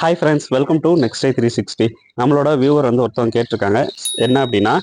Hi friends welcome to next day three sixty நம்மளோட viewer வந்து ஒருத்தவங்க கேட்டிருக்காங்க. என்ன அப்படின்னா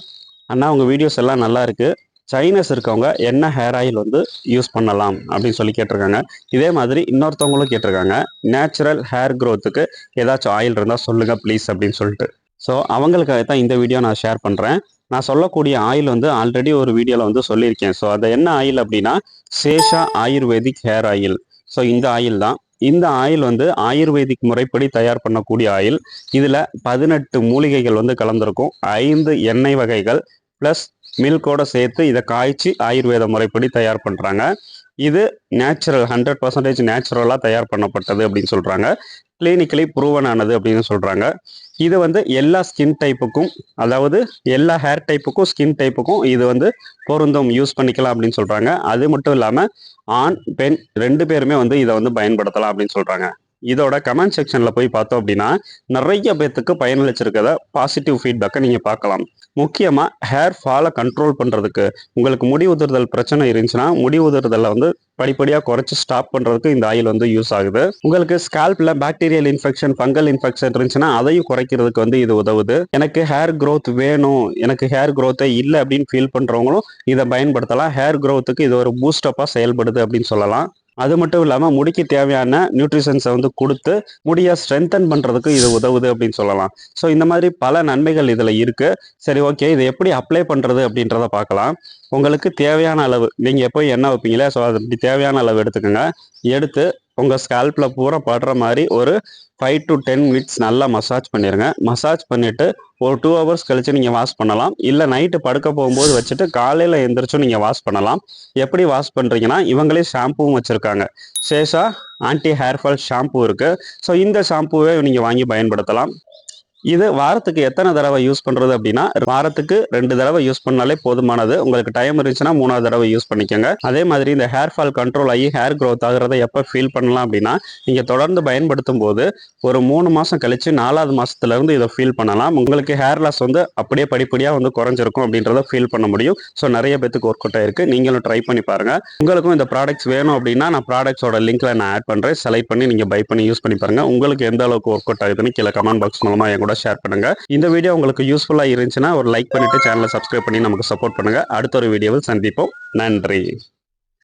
அண்ணா உங்கள் வீடியோஸ் எல்லாம் நல்லா இருக்குது சைனஸ் இருக்கவங்க என்ன ஹேர் ஆயில் வந்து யூஸ் பண்ணலாம்? அப்படின்னு சொல்லி கேட்டிருக்காங்க. இதே மாதிரி இன்னொருத்தவங்களும் கேட்டிருக்காங்க. நேச்சுரல் ஹேர் க்ரோத்துக்கு ஏதாச்சும் ஆயில் இருந்தால் சொல்லுங்கள் ப்ளீஸ் அப்படின்னு சொல்லிட்டு. ஸோ அவங்களுக்காக தான் இந்த வீடியோ நான் ஷேர் பண்ணுறேன் நான் சொல்லக்கூடிய ஆயில் வந்து ஆல்ரெடி ஒரு வீடியோவில் வந்து சொல்லியிருக்கேன். ஸோ அது என்ன ஆயில் அப்படின்னா Sesa Ayurvedic hair oil so இந்த ஆயில் தான். இந்த ஆயில் வந்து ஆயுர்வேதிக் முறைப்படி தயார் பண்ணக்கூடிய ஆயில். இதில் பதினெட்டு மூலிகைகள் வந்து கலந்துருக்கும். ஐந்து எண்ணெய் வகைகள் ப்ளஸ் மில்கோட சேர்த்து இதை காய்ச்சி ஆயுர்வேத முறைப்படி தயார் பண்ணுறாங்க இது நேச்சுரல் ஹண்ட்ரட் பர்சன்டேஜ் நேச்சுரலாக தயார் பண்ணப்பட்டது அப்படின்னு சொல்கிறாங்க கிளினிக்கலி ப்ரூவன் ஆனது அப்படின்னு சொல்கிறாங்க இது வந்து எல்லா ஸ்கின் டைப்புக்கும் அதாவது எல்லா ஹேர் டைப்புக்கும் ஸ்கின் டைப்புக்கும் இது வந்து பொருந்தும் யூஸ் பண்ணிக்கலாம் அப்படின்னு சொல்கிறாங்க அது மட்டும் இல்லாமல் ஆண் பெண் ரெண்டு பேருமே வந்து இதை வந்து பயன்படுத்தலாம் அப்படின்னு சொல்கிறாங்க இதோட கமெண்ட் செக்ஷனில் போய் பார்த்தோம் அப்படின்னா நிறைய பேர்த்துக்கு பயனளிச்சிருக்கிறத பாசிட்டிவ் ஃபீட்பேக்கை நீங்கள் பார்க்கலாம். முக்கியமாக ஹேர் ஃபாலை கண்ட்ரோல் பண்ணுறதுக்கு உங்களுக்கு முடி உதிர்தல் பிரச்சனை இருந்துச்சுன்னா முடி உதிர்தலை வந்து படிப்படியாக குறைச்சி ஸ்டாப் பண்ணுறதுக்கு இந்த ஆயில் வந்து யூஸ் ஆகுது. உங்களுக்கு ஸ்கால்பில் பாக்டீரியல் இன்ஃபெக்ஷன் ஃபங்கல் இன்ஃபெக்ஷன் இருந்துச்சுன்னா அதையும் குறைக்கிறதுக்கு வந்து இது உதவுது. எனக்கு ஹேர் க்ரோத் வேணும் எனக்கு ஹேர் க்ரோத்தே இல்லை அப்படின்னு ஃபீல் பண்ணுறவங்களும் இதை பயன்படுத்தலாம். ஹேர் க்ரோத்துக்கு இது ஒரு பூஸ்டப்பாக செயல்படுது அப்படின்னு சொல்லலாம். அது மட்டும் இல்லாமல் முடிக்கு தேவையான நியூட்ரிஷன்ஸை வந்து கொடுத்து முடியை ஸ்ட்ரென்தன் பண்ணுறதுக்கு இது உதவுது அப்படின்னு சொல்லலாம். ஸோ இந்த மாதிரி பல நன்மைகள் இதில் இருக்குது சரி ஓகே இதை எப்படி அப்ளை பண்ணுறது அப்படின்றத பார்க்கலாம். உங்களுக்கு தேவையான அளவு நீங்கள் எப்போ எண்ணெய் வைப்பீங்களே ஸோ அது தேவையான அளவு எடுத்துக்கோங்க. எடுத்து உங்கள் ஸ்கேல்பில் பூரா படுற மாதிரி ஒரு ஃபைவ் டு டென் மினிட்ஸ் நல்லா மசாஜ் பண்ணிடுங்க மசாஜ் பண்ணிவிட்டு ஒரு டூ ஹவர்ஸ் கழிச்சு நீங்கள் வாஷ் பண்ணலாம். இல்லை நைட்டு படுக்க போகும்போது வச்சுட்டு காலையில் எந்திரிச்சும் நீங்கள் வாஷ் பண்ணலாம். எப்படி வாஷ் பண்ணுறீங்கன்னா இவங்களே ஷாம்புவும் வச்சுருக்காங்க. Sesa anti hair fall shampoo இருக்குது ஸோ இந்த ஷாம்புவே நீங்கள் வாங்கி பயன்படுத்தலாம். இது வாரத்துக்கு எத்தனை தடவை யூஸ் பண்ணுறது அப்படின்னா வாரத்துக்கு ரெண்டு தடவை யூஸ் பண்ணாலே போதுமானது. உங்களுக்கு டைம் இருந்துச்சுன்னா மூணாவது தடவை யூஸ் பண்ணிக்கோங்க. அதே மாதிரி இந்த ஹேர் ஃபால் கண்ட்ரோல் ஆகி ஹேர் க்ரோத் ஆகிறத எப்போ ஃபீல் பண்ணலாம் அப்படின்னா நீங்கள் தொடர்ந்து பயன்படுத்தும் போது ஒரு மூணு மாதம் கழிச்சு நாலாவது மாதத்துலேருந்து இதை ஃபீல் பண்ணலாம். உங்களுக்கு ஹேர் லாஸ் வந்து அப்படியே படிப்படியாக வந்து குறைஞ்சிருக்கும் அப்படின்றத ஃபீல் பண்ண முடியும். ஸோ நிறைய பேத்துக்கு ஒர்க் அவுட் ஆயிருக்கு. நீங்களும் ட்ரை பண்ணி பாருங்கள் உங்களுக்கும் இந்த ப்ராடக்ட்ஸ் வேணும் அப்படின்னா நான் ப்ராடக்ட்ஸோட லிங்க்கில் நான் ஆட் பண்ணுறேன் செலக்ட் பண்ணி நீங்கள் பை பண்ணி யூஸ் பண்ணி பாருங்கள் உங்களுக்கு எந்த அளவுக்கு ஒர்க் அவுட் ஆகுதுன்னு கீழே கமெண்ட் பாக்ஸ் மூலமாக என் கூட ஷேர் பண்ணுங்க. இந்த வீடியோ உங்களுக்கு யூஸ்ஃபுல்லாக இருந்துச்சுன்னா ஒரு லைக் பண்ணிட்டு சேனலை சப்ஸ்கிரைப் பண்ணி நமக்கு சப்போர்ட் பண்ணுங்க. அடுத்த ஒரு வீடியோவில் சந்திப்போம். நன்றி.